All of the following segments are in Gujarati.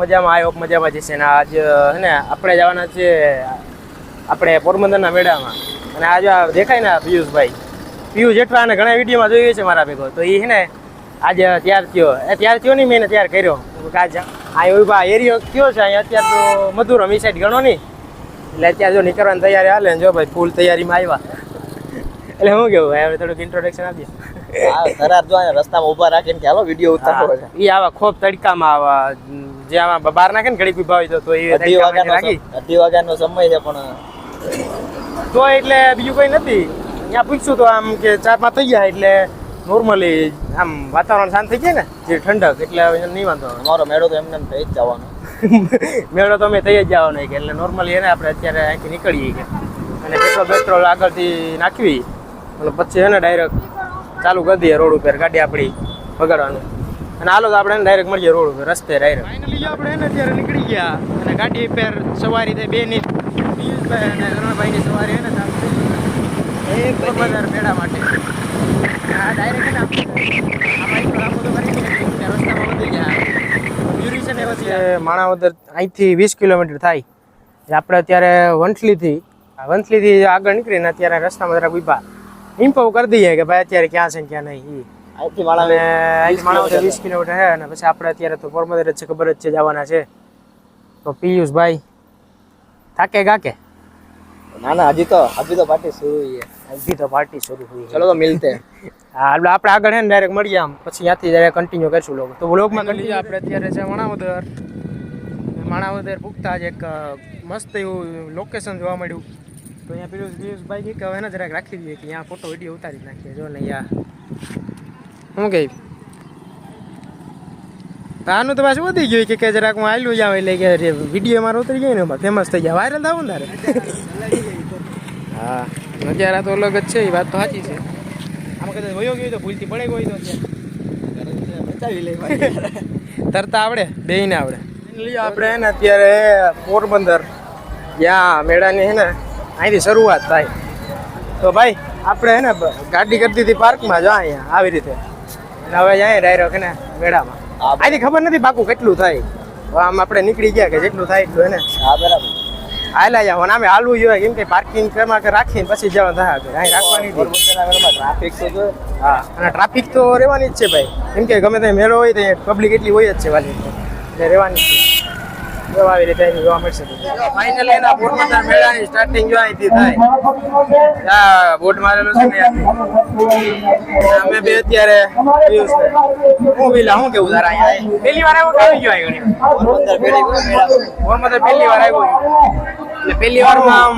મજામાં આવ્યો મજામાં જશે ને આજ હે ને આપણે જવાના છે આપણે પોરબંદરના મેળામાં. અને આજ આ દેખાય ને પિયુષભાઈ. પિયુષ જેઠવા અને ઘણા વિડીયોમાં જોઈએ છે મારા ભેગો. તો એ હે ને આજે ત્યાર થયો. એ ત્યાર થયો નહીં મેં એને ત્યાર કર્યો. આજ આ ઊભા એરિયો કયો છે અહીંયા અત્યારે તો મધુરમ એ સાઈડ ગણો નહીં. એટલે અત્યારે જો નીકળવાની તૈયારી હાલે ને જો ભાઈ ફૂલ તૈયારીમાં આવ્યા એટલે હું કેવું ભાઈ હવે થોડુંક ઇન્ટ્રોડક્શન આપીએ. થરાદ જો અહીંયા રસ્તામાં ઊભા રાખીને ચાલો વીડિયો ઉતારવો છે. એ આવા ખોબ તડકામાં આવા જે આમાં બહાર નાખે ને ઘડીક ઊભા હોય તો એ અઢી વાગ્યાનો અઢી વાગ્યાનો સમય છે પણ તો એટલે બીજું કઈ નથી. ત્યાં પૂછશું તો આમ કે ચાર પાંચ થઈ ગયા એટલે નોર્મલી આમ વાતાવરણ શાંત થઈ જાય ને જે ઠંડક એટલે નહીં વાંધો મારો મેળો તો એમને એમ થઈ જ જવાનો. મેળો તો અમે થઈ જ જવાનો કે એટલે નોર્મલી એને આપણે અત્યારે અહીંથી નીકળીએ કે અને પેટ્રોલ પેટ્રોલ આગળથી નાખવી અને પછી એને ડાયરેક્ટ ચાલુ કરી દઈએ રોડ ઉપર ગાડી આપણી વગાડવાનું અને હાલો તો આપણે ડાયરેક્ટ મળીએ રોડ ઉપર રસ્તે ડાયરેક્ટ ફાઇનલી આપણે એને અત્યારે નીકળી ગયા અને ગાડી પેર સવારી થઈ બે ની પિયુષભાઈ અને રણભાઈની સવારી એને એક મેળા માટે. આ ડાયરેક્ટ આપણે આમાં એક તો કરી રસ્તામાં વધી ગયા. બ્યુરી છે ને પછી માણાવદર અહીંથી વીસ કિલોમીટર થાય. આપણે અત્યારે વંથલીથી આ વંથલીથી આગળ નીકળીને અત્યારે રસ્તામાં જરાક ઊભા ઇમ્પોવ કરી દઈએ કે ભાઈ અત્યારે ક્યાં છે ને ક્યાં નહીં. ઈ. અહીંથી અને વાળા અહીંથી માણાવદર વીસ કિલોમીટર છે અને પછી આપણે અત્યારે તો પોરબંદર જ છે ખબર જ છે જવાના છે. તો પિયુષભાઈ થાકે ગાકે? ના ના હજી તો હજી તો પાર્ટી શરૂ છે. હજી તો પાર્ટી શરૂ થઈ ચલો તો મિલતે. હા એટલે આપણે આગળ છે ને ડાયરેક્ટ મળીએ આમ. પછી ત્યાંથી ડાયરેક્ટ કન્ટિન્યુ કરીશું લોકો તો વ્લોગમાં કન્ટિન્યુ આપણે અત્યારે છે માણાવદર. માણાવદર પૂગતા જ એક મસ્ત એવું લોકેશન જોવા મળ્યું. તો અહીંયા પિયુષ પિયુષભાઈ કે હવે એને જરાક રાખી દઈએ કે અહીંયા ફોટો વીડિયો ઉતારી નાખીએ. જો ને યા શું કહી આનું તો પાછું વધી ગયું કે કે જરાક હું આયલું જાવ એટલે કે વીડિયો મારો ઉતરી ગયો ને એમાં ફેમસ થઈ જાય વાયરલ થવું ને તારે? હા નજારા તો અલગ જ છે એ વાત તો સાચી છે. આમાં કદાચ વયો ગયો તો ભૂલથી પડે ગયો તો બચાવી લે તરતા આવડે બેયને આવડે. આપણે ને અત્યારે પોરબંદર જ્યાં મેળાની હે ને અહીંથી શરૂઆત થાય. તો ભાઈ આપણે હે ને ગાડી કરતી હતી પાર્કમાં જો અહીંયા આવી રીતે. હવે જાય ડાયરેક્ટ ને મેળામાં. અહીંથી ખબર નથી પાકું કેટલું થાય. આમ આપણે નીકળી ગયા કે જેટલું થાય એટલું એને હા બરાબર. હાલા જાવ અને આમે હાલવું જોઈએ કેમ કે પાર્કિંગ કેમાં કે રાખીને પછી જવાનું થાય. અહીં રાખવાની ટ્રાફિક તો હા અને ટ્રાફિક તો રહેવાની જ છે ભાઈ. કેમ કે ગમે તે મેળો હોય તો પબ્લિક એટલી હોય જ છે વાલી. રહેવાની રહેવાની જ આવી રીતે જોવા મળશે. ફાઇનલ એના પોરબંદર મેળાની સ્ટાર્ટિંગ જો અહીંથી થાય. આ બોર્ડ મારેલું છે ને અમે બે અત્યારે. હું પેલા શું કેવું તારા અહીંયા પહેલી વાર આવ્યો કેવી ગયો અહીં ઘણી પોરબંદર પહેલી વાર આવ્યો. એટલે પહેલી વારમાં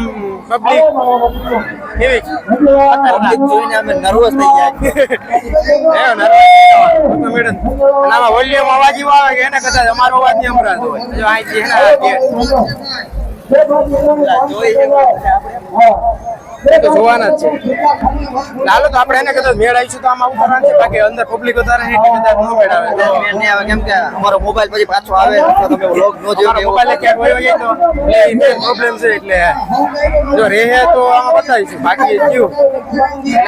પબ્લિક કેવી પબ્લિક જોઈને અમે નર્વસ થઈ ગયા નર્વસ મેડમ અને આમાં વોલ્યુમ અવાજ એવો આવે કે એને કદાચ અમારો અવાજ નહીં સંભળાતો હોય. જો અહીંથી એના જોઈ છે તો જોવાના જ છે. ચાલો તો આપણે એને કદાચ મેળ આવીશું તો આમાં ઉતરવાનું છે બાકી અંદર પબ્લિક વધારે છે એટલે કદાચ ન મેળ આવે. નહીં આવે કેમ કે અમારો મોબાઈલ પછી પાછો આવે તો તમે વ્લોગ નો જોયો મોબાઈલ ક્યાંક હોય હોય તો એટલે પ્રોબ્લેમ છે એટલે. જો રહે તો આમાં બતાવીશું. બાકી થયું.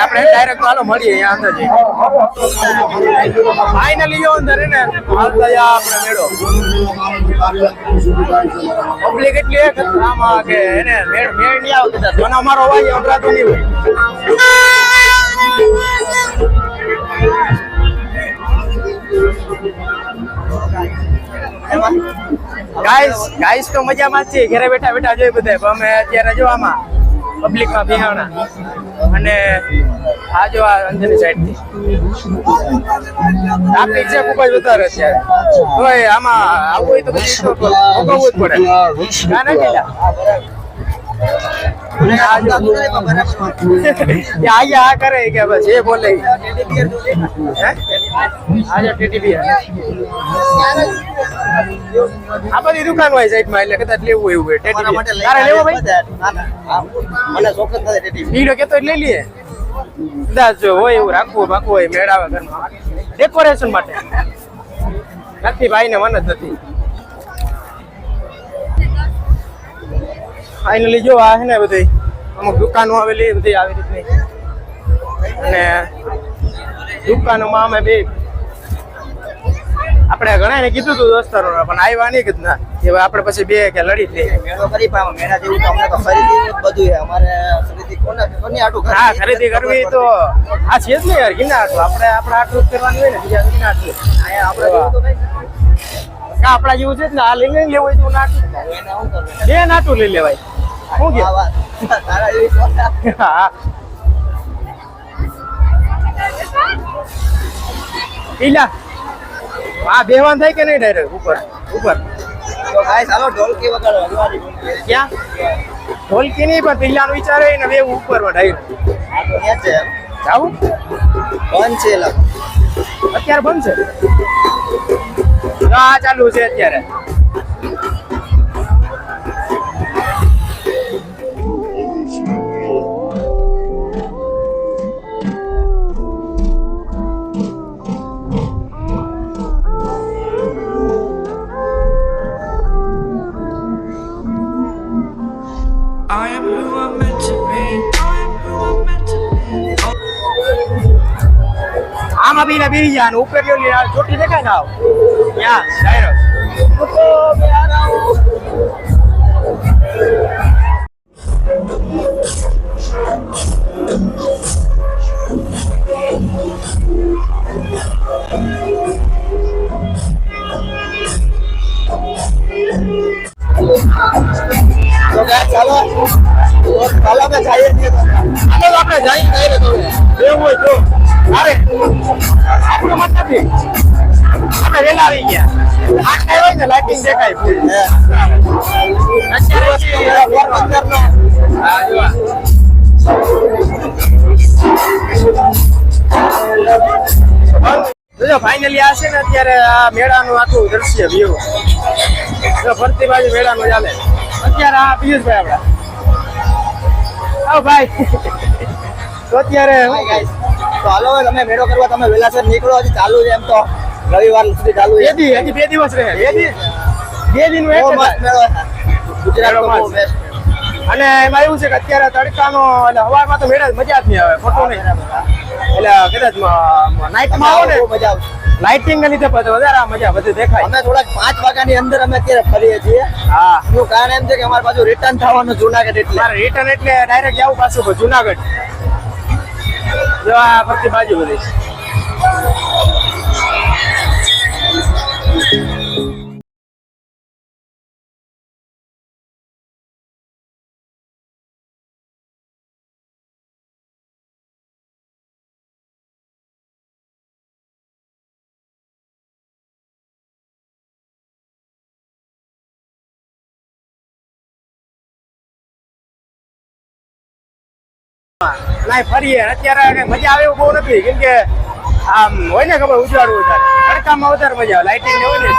આપણે ડાયરેક્ટ હાલો મળીએ અહીંયા અંદર જઈ ફાઇનલી યો અંદર એને ને હાલતા આપણે મેળો. પબ્લિક એટલે આમાં કે એને મેળ મેળ નહીં આવતો અમારો અવાજ સંભળાતો નહીં હોય. ગાઈસ ગાઈસ તો મજામાં જ છે ઘરે બેઠા બેઠા જોઈ બધા અમે અત્યારે જો આમાં પબ્લિકમાં બિહાણા અને આ જો આ અંદરની સાઈડથી ટ્રાફિક છે ખૂબ જ વધારે છે. હવે આમાં આવવું હોય તો પછી ભોગવવું જ પડે. ના ના પેલા આ એટલે કદાચ લેવું એવું હોય ટેટી લઈને તારે લેવો જ નથી. ભીડો કેતો હોય એવું રાખવું બાકવું હોય મેળાવે ઘરમાં ડેકોરેશન માટે નથી ભાઈ ને મને જ નથી ફાઇનલી જો આ છે ને બધી અમુક દુકાનો આવેલી બધી આવી રીતની. અને દુકાનોમાં અમે બે. આપણે ઘણા ઘણા કીધું હતું દોસ્તારો પણ આવ્યા નહીં કીધું. ના કે આપણે પછી બે કે લડી જ લઈએ. મેળો કરી પણ મેળા જેવું તો અમને તો ખરીદી બધું છે. અમારે ખરીદી કોને કોની આટું હા ખરીદી કરવી? તો આ છે જ નહીં યાર ગિના આટલું આપણે આપણે આટલું કરવાનું હોય ને બીજા ગિના આટલું આપણે તો કઈ આપણા જેવું છે ને આ લઈ લેવું હોય તો નાટું. એને બે નાટું લઈ લેવાય. શું કે પીલા હા. બેવાન થાય કે નહીં ડાયરેક્ટ ઉપર ઉપર. તો ગાઈસ હાલો ઢોલકી વગાડો ક્યાં? ઢોલકી નહીં પણ પીલાનો વિચાર હોય ને બે ઉપર ડાયરેક્ટ આ તો ક્યાં છે? જાવું બંધ છે અત્યારે બંધ છે? આ ચાલુ છે અત્યારે. આમાં બી ને બેસી જાય ઉપર ચોટી દેખાય ને આવ. ત્યાં ડાયરેક્ટ ગયા આટલા હોય ને લાઇટિંગ અત્યારે ફાઇનલી આ છે ને અત્યારે આ મેળાનું આખું દ્રશ્ય વ્યૂ જો ફરતી બાજુ મેળાનું ચાલે અત્યારે આ પિયુષભાઈ આપડા આવો ભાઈ. તો અત્યારે. તો હાલો તમે મેળો કરવા તમે વેલાસર નીકળો હજી ચાલુ છે એમ તો રવિવાર સુધી ચાલુ છે. હજી બે દિવસ રહે. બે દિન best. અને એમાં એવું છે કે અત્યારે તડકાનો એટલે હવામાં તો મેળા મજા જ નહીં આવે ફોટો નહીં. એટલે કદાચ નાઇટમાં આવો. ને મજા આવશે. લાઇટિંગ લીધે વધારે આ મજા બધી દેખાય. અમે થોડાક પાંચ વાગ્યાની અંદર અમે અત્યારે ફરીએ છીએ. હા. એનું કારણ એમ છે કે અમારે પાછું રિટર્ન થવાનું જુનાગઢ એટલે. રિટર્ન એટલે ડાયરેક્ટ જવું પાછું જુનાગઢ. જો આ ફરતી બાજુ બધી. ના ફરીએ. અત્યારે કઈ મજા આવે એવું બહુ નથી. કેમ કે આમ હોય ને ખબર, ઉજવાડવું થાય તડકામાં વધારે મજા આવે. લાઇટિંગ ને હોય ને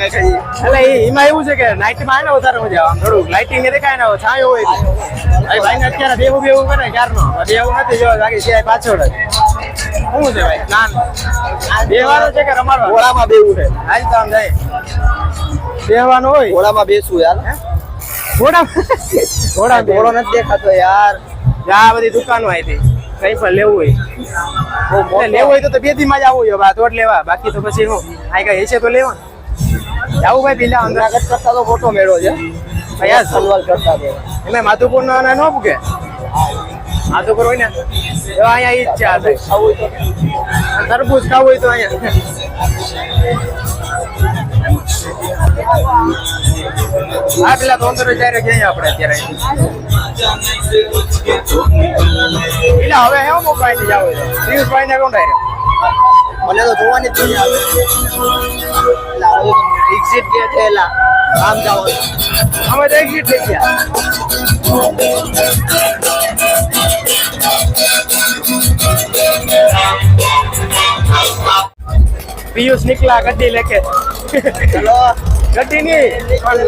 કઈ કઈ એટલે એમાં એવું છે કે નાઇટમાં આવે ને વધારે મજા આવે. થોડું થોડુંક લાઇટિંગ દેખાય ને છાંયો હોય. ભાઈ ભાઈને અત્યારે બેવું બેવું કરે ક્યારનો? બેવું નથી જો લાગે છે પાછળ જ. શું છે ભાઈ ના બેવાનું છે કે રમાડવાનું? ઓળામાં બેવું છે. હાલ તો આમ જાય. બેવાનું હોય? ઓળામાં બેસવું યાર. ઘોડા ઘોડા ઘોડો નથી દેખાતો યાર. આ બધી દુકાનો આવી કઈ પણ લેવું હોય. લેવું હોય તો બે માં જ આવવું તો લેવા. બાકી તો પછી હું આ કઈ હશે તો લેવા આવું ભાઈ પેલા અંદર જુનાગઢ કરતા તો મોટો મેળો છે. અહીંયા સલવાલ કરતા તો એમાં માધુપુર નો ન પૂગે માધુપુર હોય ને? તો અહીંયા ઈ જ છે આ ખાવું તો. તરબૂચ ખાવું હોય તો અહીંયા. હા પેલા તો અંદર ત્યારે જઈએ આપણે અત્યારે એટલે હવે એવું મોબાઈલથી જાવ પિયુષભાઈ ને કોણ ડાયરેક્ટ મને તો જોવાની જ આવે. એટલે એક્ઝિટ લે થયેલા આમ જાઓ. અમે તો એક્ઝિટ થઈ ગયા. પિયુષ નીકળા ગડ્ડી લેખે. ગડી નહીં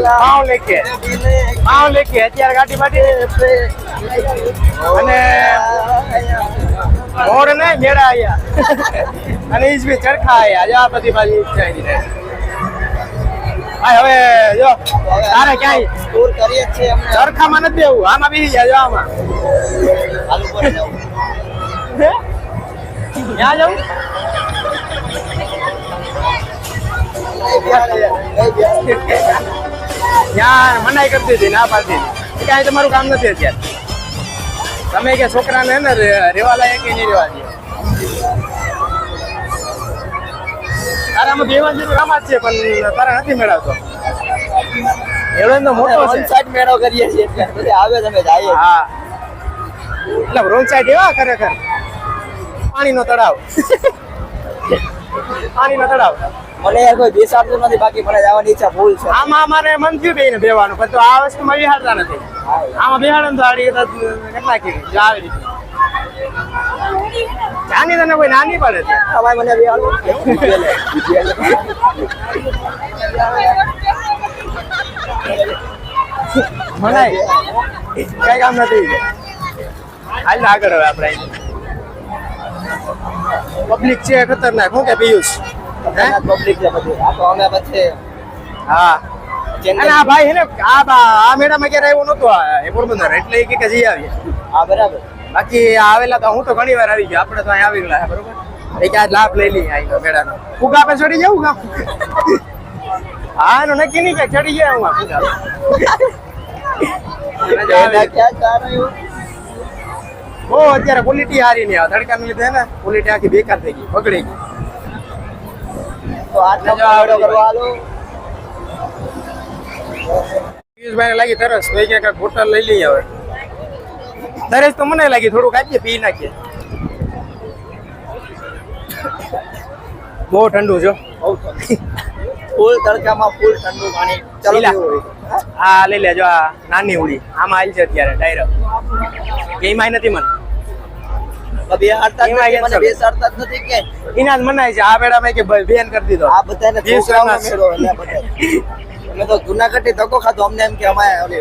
પાવ લેખે. પાવ લેખે. અત્યારે ગાડી માટે અને મોર ને મેળા આયા. અને ઈજ બી ચરખા આયા. આ બધી બાજુ જાય ને હવે જો તારે ક્યાંય ટૂર કરીએ છીએ અમને ચરખામાં નથી એવું આમાં બી જાય જો આમાં. હાલ ઉપર જાવ ક્યાં જાવ ત્યાં મનાઈ કરતી હતી ના પાડતી કાંઈ તમારું કામ નથી અત્યારે. તમે કે છોકરાને ને રેવા લાયક કે નહીં રેવા દે. તારામાં બેવાંજીનું કામ જ છે પણ તારા નથી મેળવતો. એવડો મોટો છે. મેળો કરીએ છીએ એટલે આવે તમે જઈએ. હા. એટલે રોંગ સાઈડ એવા ખરેખર. પાણીનો તળાવ. પાણીનો તળાવ. મને કોઈ બેસાડતું નથી બાકી મને જવાની ઈચ્છા ફૂલ છે. આમાં અમારે મન થયું બેને બેવાનું પણ તો આ વસ્તુમાં બિહાડતા નથી. આમાં બિહાડે તો આડી કેટલા કે જો આવી રીતે. જાની તને કોઈ નાની પડે છે? અમારે મને બે હાલો. મનાય કઈ કામ નથી. હાલ આગળ હવે આપણે. પબ્લિક છે ખતરનાક. હું કે પિયુષ? પબ્લિક છે બધું. આ તો અમે પછી હા. આ ભાઈ હે ને આ આ મેળામાં ક્યારે આવ્યો નતો પોરબંદર. એટલે કે જઈ આવીએ. હા બરાબર. બાકી આવેલા તો હું તો ઘણી વાર આવી ગયો. આપણે તો અહીં આવી ગયા બરોબર? એક આજ લાભ લઈ લઈએ ગયો મેળાનો. ફૂગા પે ચડી જવું કામ હા એનું નક્કી નહીં કે ચડી ગયા હું ફુગા? બહુ અત્યારે ક્વોલિટી સારી નહીં આવે. તડકાને લીધે ને ક્વોલિટી આખી બેકાર થઈ ગઈ બગડી ગઈ. તો આટલો કરવા. પિયુષભાઈને લાગી તરસ. તો એ કે કાંઈક બોટલ લઈ લઈએ હવે. તરસ તો મને લાગી થોડુંક આપીએ પી નાખીએ. બહુ ઠંડુ છો ફૂલ તડકામાં ફૂલ ઠંડુ પાણી. ચલો. આ લઈ લેજો આ નાની ઉડી આમાં આવી છે અત્યારે જ એમાં નથી, મને જ જુનાગઢથી ધક્કો ખાધો અમને એમ કે અમારે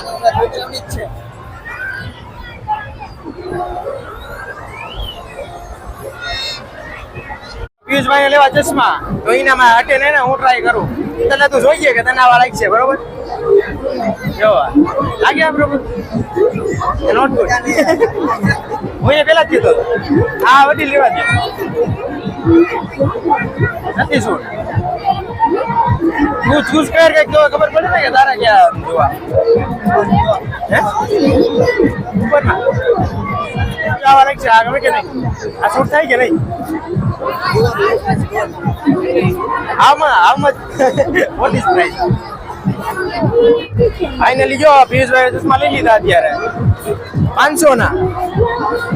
છે. છે. પિયુષભાઈ લેવા ચશ્મા. તો એનામાં હટે ને હું ટ્રાય કરું. તને તું જોઈએ કે તને આવા લાગશે બરોબર? જો, લાગે બરોબર નોટ ગુડ હું એ પેલા જ કીધો. આ વડી લેવા દે. નથી શું તું ચૂઝ કર કે કેવો ખબર પડે ને કે તારા ક્યાં જોવા? હે? ઉપરના. આવા લાગશે આ ગમે કે નહીં? આ શૂટ થાય કે નહીં? આમાં આમાં વોટ ઇઝ પ્રાઇસ ફાઇનલી જો પિયુષભાઈ ચશ્મા લઈ લીધા અત્યારે. પાંચસો ના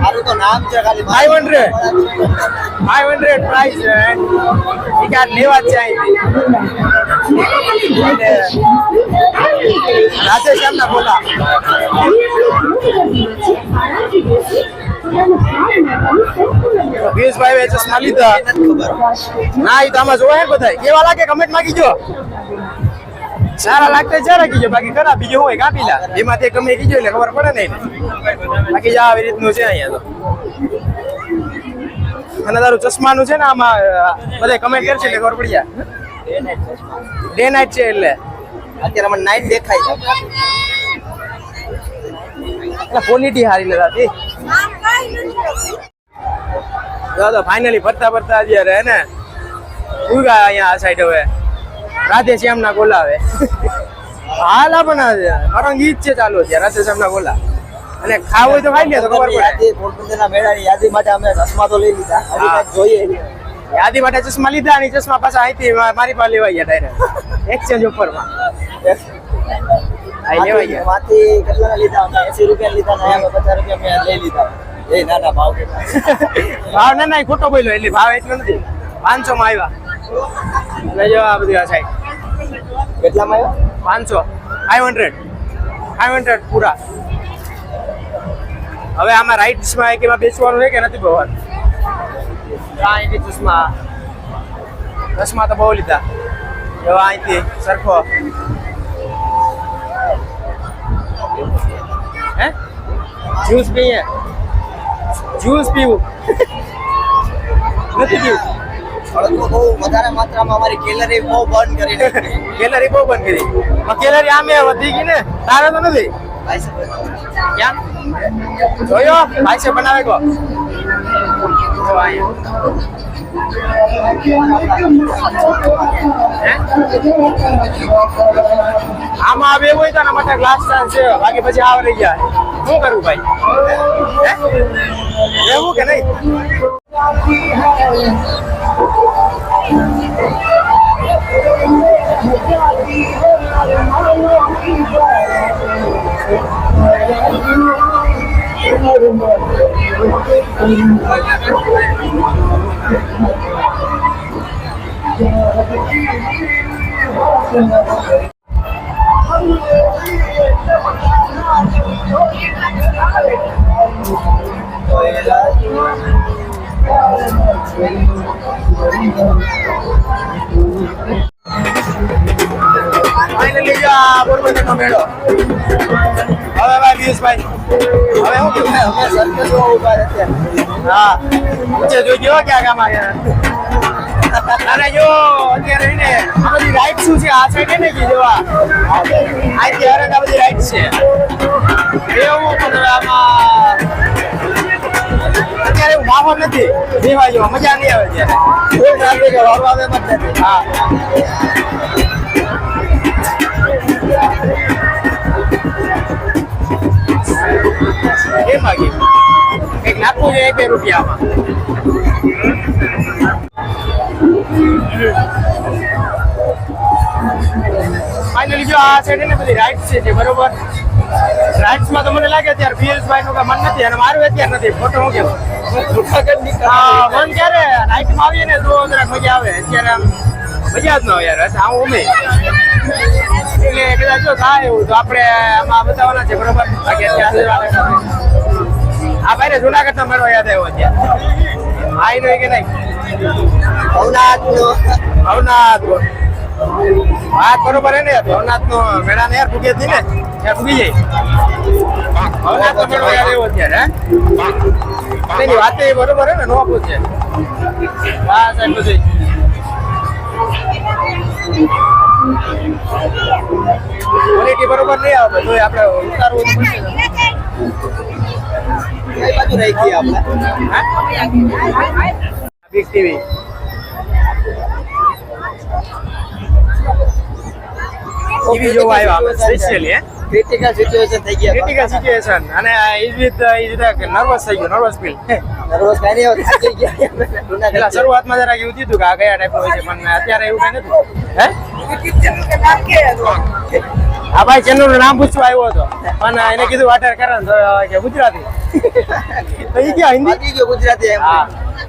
મારું તો નામ છે ખાલી 500. ફાઈવ હંડ્રેડ પ્રાઇસ છે. કાંઈ લેવા છે. અહીંથી એટલે રાતે શ્યામના બોલા. પિયુષભાઈ લીધા. નથી ના એ તો આમાં જોવા હે બધા કેવા લાગે? કમેન્ટમાં કીજો. સારા લાગતા સારા કીજો બાકી ખરા બીજો હોય? કાપીલા એમાં તે ગમે કીજો એટલે ખબર પડે ને બાકી આવી રીતનું છે અહીંયા તો. અને તારું ચશ્માનું છે ને આમાં બધા કમેન્ટ કરશે એટલે ખબર પડી જાય. ડે નાઇટ છે એટલે. અત્યારે મને નાઇટ દેખાય છે. ક્વોલિટી સારી લેતા થતી જો ફાઇનલી ફરતા ફરતા અત્યારે હે ને. ઉગા અહીંયા આ સાઈડ હવે. રાધે શ્યામના ગોલા હવે હાલ પણ કારણ જ છે ચાલુ છે રાધે શ્યામના ગોલા અને ખાવું હોય તો ખાઈ લે તો ખબર પડે. પોરબંદરના મેળાની યાદી માટે અમે ચશ્મા તો લઈ લીધા જોઈએ યાદી માટે ચશ્મા લીધા અને ચશ્મા પાછા અહીંથી મારી પાસે લેવાઈ ગયા ડાયરેક્ટ એક્સચેન્જ લેવાઈ ગયા. માંથી કેટલાના લીધા અમે એસી રૂપિયા લીધા ને અહીંયા પચાસ રૂપિયા મેં લઈ લીધા. એ ના ના ભાવ ભાવ ના ના ખોટો બોલ્યો એટલે ભાવ એટલો નથી. પાંચસો માં આવ્યા. એટલે જો આ બધી આ સાઈડ કેટલામાં આવ્યો? પાંચસો. ફાઈવ હંડ્રેડ ફાઈવ હંડ્રેડ પૂરા. હવે આમાં રાઈટ રાઈટ્સમાં એક એમાં બેસવાનું છે કે નથી ભવાનું? અહીંથી ચશ્મા. ચશ્મા તો બહુ લીધા. એવા અહીંથી સરખો. હે? જ્યુસ પીએ. જ્યુસ પીવું. નથી પીવું. બહુ વધારે માત્રામાં અમારી કેલરી બહુ બંધ કરી નાખી. કેલરી બહુ બંધ કરી. કેલરી આમે વધી ગઈ ને તારે તો નથી. ક્યાં જોયો? ભાઈ છે બનાવે કો? આમાં આવે એવું હોય તો માટે ગ્લાસ ચાન્સ છે બાકી પછી આવ રહી ગયા. શું કરવું ભાઈ હે? એવું કે નહીં તો એ ફાઇનલી જો આ પોરબંદરનો મેળો હવે ભાઈ પિયુષભાઈ હવે હું તમને અમે ઊભા છે અત્યારે. હા ઊંચે જોઈ ગયો ક્યાં કામ આવ્યા અને જો, અત્યારે ને, આ બધી રાઈટ શું છે? આ સાઈડ ને કે આ હરેક આ બધી રાઈટ છે. એવું પણ આમાં અત્યારે માહોલ નથી. જેવો, મજા નહીં આવે ત્યારે કોઈ ટ્રાફિક જ નથી હા. કેમ બાકી એક નાખવું છે એક રૂપિયામાં. ફાઇનલી જો આ સાઈડ ને બધી રાઇટ્સ છે જે બરોબર. રાઇટ્સમાં તો મને લાગે અત્યારે પીએસ ભાઈ નું મન નથી અને મારું અત્યારે નથી. ફોટો હું કેવું મન ક્યારે? રાઇટમાં આવીએ ને તો જરાક મજા આવે. અત્યારે મજા જ ન હોય યાર. આવું એટલે કદાચ જો થાય એવું, તો આપણે આમાં બતાવવાના છે, બરોબર? આ ભાઈને જુનાગઢનો મેળો યાદ આવ્યો અત્યારે. આઈ નો કે નહીં? ભવનાથનો. ભવનાથ વાત બરોબર હે ને ભવનાથ નો મેળા ને ફૂગે હતી ને? ત્યાં ફૂગી જાય. ભવનાથ નો મેળો યાર એવો અત્યારે હે? એની વાત એ બરોબર હે ને, નો પૂછે. હા, સાહેબ, બધું ક્વોલિટી બરોબર નહીં આવે તો આપણે ઉતારવું પડશે. ને. કઈ બાજુ રહી ગઈ આપણે બિગ ટીવી ટીવી જોવા આવ્યા સ્પેશિયલી હે? ક્રિટિકલ સિચ્યુએશન થઈ ગયા ક્રિટિકલ સિચ્યુએશન અને ઇઝ વિથ ઇઝ નર્વસ થઈ ગયો નર્વસ ફીલ નર્વસ કાઈ નહીં થઈ ગયા પેલા શરૂઆતમાં જરાક એવું થયું કે આ કયા ટાઈપનું હોય છે પણ અત્યારે એવું કઈ નથી. હે? આ ભાઈ ચેનલનું નામ પૂછવા આવ્યો હતો પણ એને કીધું વાટર કરે કે ગુજરાતી. તો ઈ ક્યાં હિન્દી? ગુજરાતી હા.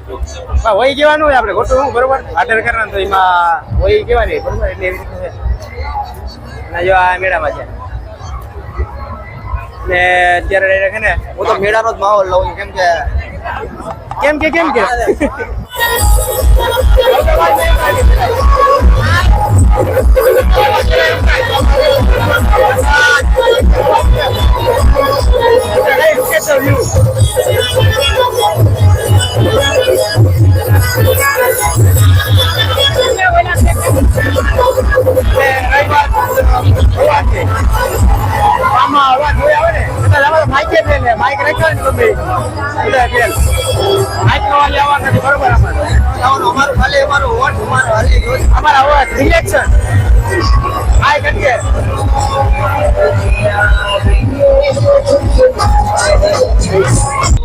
વહી કહેવાનું હોય આપણે. ખોટું હું બરોબર? વાટર કરે ને તો એમાં વહી કહેવાની બરોબર? એટલે એવી રીતે છે. જો મેળામાં છે. ને અત્યારે છે ને, હું તો મેળાનો જ માહોલ લઉં છું. કેમ કે કેમ કે કેમ કે? માઇકે રાખ્યો ને તમે માઇક નો અવાજ આવવાનો નથી બરોબર અમારું અમારું ખાલી અમારું વોટ અમારો હાલી. અમારા રિલેક્શન માઇક અટકે ફાઇનલી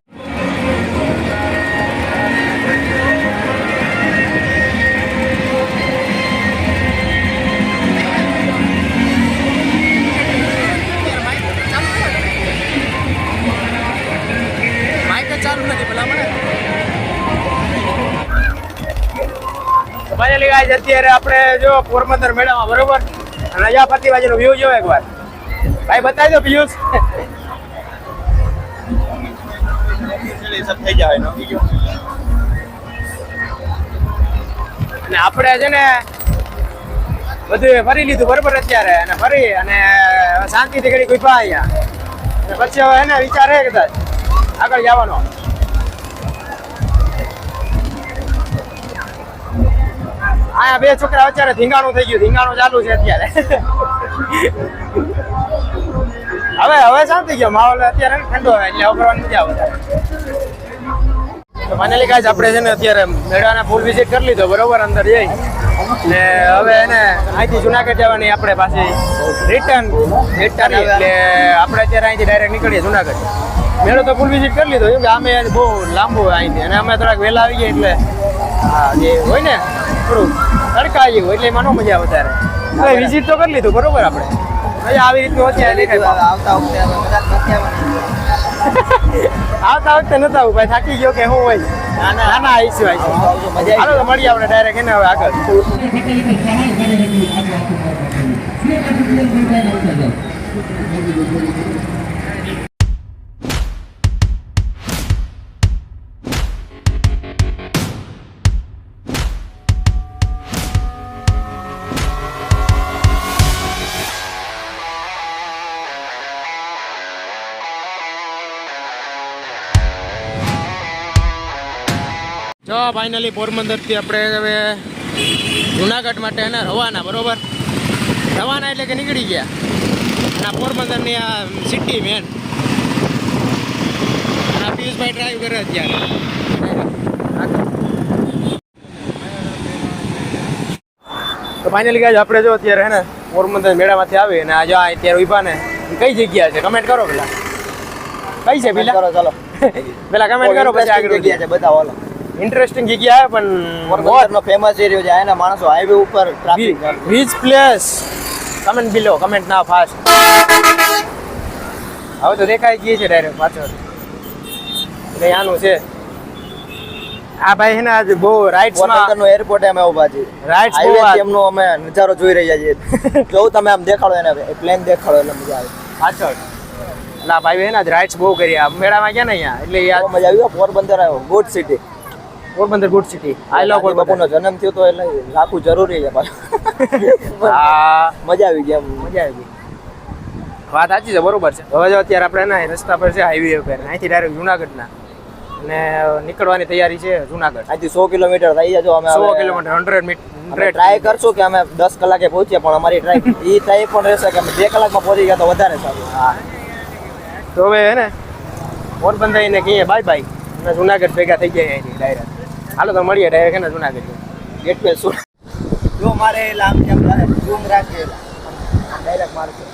ગાઈસ અત્યારે આપણે જો પોરબંદર મેળામાં, બરોબર? અને બાજુનો વ્યૂ જો એકવાર. ભાઈ, બતાવી દો પિયુષ થઈ જાય અને આપણે છે ને બધું ફરી લીધું, બરોબર અત્યારે? અને ફરી, અને શાંતિથી ઘડી ઊભા અહીંયા. પછી હવે એને વિચાર હે કદાચ. આગળ જવાનો. આયા બે છોકરા અત્યારે ધીંગાણું થઈ ગયું, ધીંગાણું ચાલુ છે અત્યારે. હવે હવે શાંતિ ગયો, માહોલ અત્યારે ઠંડો હોય એટલે અવરવાની મજા આવે તો ફાઇનલી ગાઈસ આપણે છે ને અત્યારે મેળાના ફૂલ વિઝિટ કરી લીધો, બરોબર, અંદર જઈ. ને હવે એને અહીંથી જુનાગઢ જવાની આપણે પાછી રિટર્ન રિટર્ન એટલે આપણે અત્યારે અહીંથી ડાયરેક્ટ નીકળીએ જુનાગઢ. મેળો તો ફૂલ વિઝિટ કરી લીધો કે આમે બહુ લાંબુ હોય અહીંથી, અને અમે થોડાક વહેલા આવી ગયા, એટલે હા, જે હોય ને થોડું આવી હોય એટલે એમાં મજા આવે વધારે. હવે વિઝિટ તો કરી લીધું બરોબર આપણે. મજા આવી રીતનું અત્યારે દેખાય આવતા વખતે હવે. આવતા વખતે નતા આવું ભાઈ થાકી ગયો કે હું હોય. ના ના. ના આવીશું આવીશું હાલો તો મળીએ આપણે ડાયરેક્ટ એને હવે આગળ. જો ફાઇનલી પોરબંદરથી આપણે હવે જુનાગઢ માટે એને રવાના બરોબર? રવાના એટલે કે નીકળી ગયા. અને આ પોરબંદરની આ સિટી મેન આ પિયુષભાઈ ડ્રાઈવ કરે અત્યારે. તો ફાઇનલી ગાય આપણે જો અત્યારે હે ને પોરબંદર મેળામાંથી આવી અને આ જો અત્યારે ઊભા ને કઈ જગ્યા છે? કમેન્ટ કરો પેલા. કઈ છે પેલા? કરો ચાલો. પેલા કમેન્ટ કરો પછી આગળ જગ્યા છે બધા ઓલો ઇન્ટરેસ્ટિંગ જગ્યા પણ પોરબંદરનો ફેમસ એરિયો છે આના માણસો હાઈવે ઉપર traffic which place comment below comment ના ફાસ્ટ હવે તો દેખાઈ ગઈ છે ડાયરેક્ટ પાછળ. એટલે આનું છે. આ ભાઈ છે ને આજે બહુ રાઇટ્સમાં પોરબંદરનો એરપોર્ટ અમે ઊભા છે. બહુ હાઈવે એમનો અમે નજારો જોઈ રહ્યા છીએ. જોઉં તમે આમ દેખાડો એને પ્લેન દેખાડો એટલે મજા આવે. પાછળ. એટલે ભાઈ છે ને આજ રાઇટ્સ બહુ કરી. આ મેળામાં ગયા ને અહીંયા એટલે મજા આવી પોરબંદર આવ્યો good city Porbandar good city. I love બાપુનો જન્મ થયો તો એટલે રાખવું જરૂરી છે હા. મજા આવી ગઈ મજા આવી ગઈ. વાત સાચી છે બરોબર છે. હવે જો અત્યારે આપણે ના રસ્તા પર છે હાઈવે પર અહીંથી ડાયરેક્ટ જુનાગઢના. અને નીકળવાની તૈયારી છે જુનાગઢ. અહીંથી સો કિલોમીટર થઈ જાય જો અમે સો કિલોમીટર હંડ્રેડ મીટર ટ્રાય કરશું કે અમે દસ કલાકે પહોંચીએ પણ અમારી ટ્રાય એ ટ્રાય પણ રહેશે કે અમે બે કલાકમાં પહોંચી ગયા તો વધારે સારું. હા. તો હવે હે ને પોરબંદર ને કહીએ બાય બાય અને જુનાગઢ ભેગા થઈ જાય અહીંથી ડાયરેક્ટ હાલો તો મળીએ ડાયરેક્ટ એને જુનાગઢ. ગેટ પે શું જો મારે લાંબ જેમ રાખીએ ડાયરેક્ટ સીધું